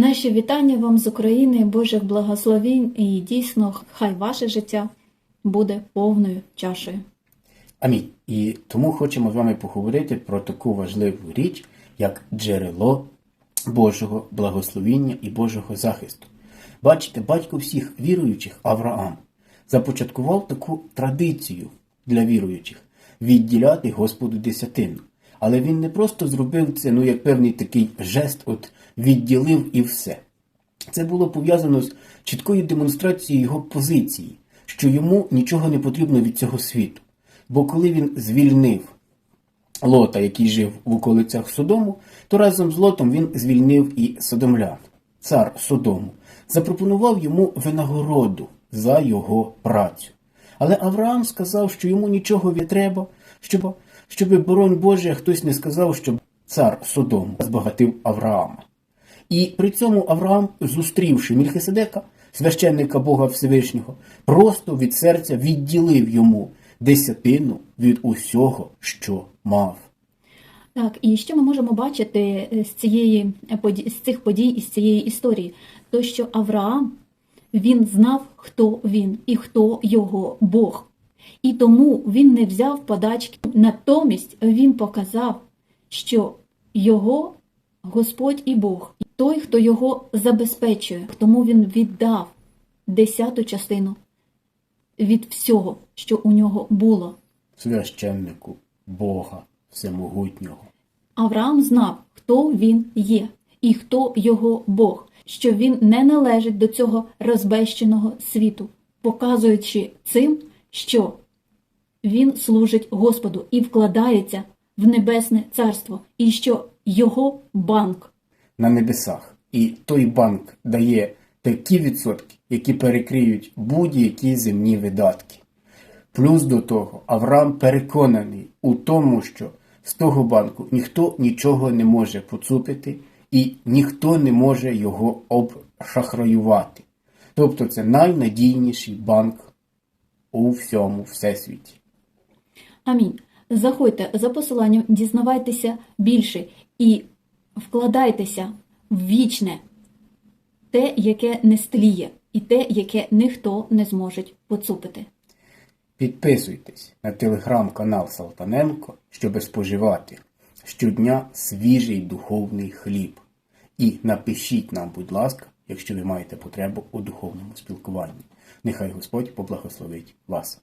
Наші вітання вам з України, Божих благословінь і дійсно хай ваше життя буде повною чашею. Амінь. І тому хочемо з вами поговорити про таку важливу річ, як джерело Божого благословіння і Божого захисту. Бачите, батько всіх віруючих Авраам започаткував таку традицію для віруючих відділяти Господу десятину. Але він не просто зробив це, ну як певний такий жест, от відділив і все. Це було пов'язано з чіткою демонстрацією його позиції, що йому нічого не потрібно від цього світу. Бо коли він звільнив Лота, який жив в околицях Содому, то разом з Лотом він звільнив і Содомлян, цар Содому, запропонував йому винагороду за його працю. Але Авраам сказав, що йому нічого не треба, щоб, щоб боронь Боже, хтось не сказав, щоб цар Содому збагатив Авраама. І при цьому Авраам, зустрівши Мільхиседека, священника Бога Всевишнього, просто від серця відділив йому десятину від усього, що мав. Так, і що ми можемо бачити з цієї з цих подій і з цієї історії? То, що Авраам він знав, хто він і хто його Бог. І тому він не взяв подачки. Натомість він показав, що його Господь і Бог, той, хто його забезпечує, тому він віддав десяту частину від всього, що у нього було. Священнику Бога Всемогутнього. Авраам знав, хто він є і хто його Бог, що він не належить до цього розбещеного світу, показуючи цим, що він служить Господу і вкладається в небесне царство, і що його банк на небесах. І той банк дає такі відсотки, які перекриють будь-які земні видатки. Плюс до того, Авраам переконаний у тому, що з того банку ніхто нічого не може поцупити і ніхто не може його обшахраювати. Тобто це найнадійніший банк у всьому всесвіті. Амінь. Заходьте за посиланням, дізнавайтеся більше і вкладайтеся в вічне, те, яке не стліє, і те, яке ніхто не зможе поцупити. Підписуйтесь на телеграм-канал Салтаненко, щоб споживати щодня свіжий духовний хліб. І напишіть нам, будь ласка, якщо ви маєте потребу у духовному спілкуванні. Нехай Господь поблагословить вас.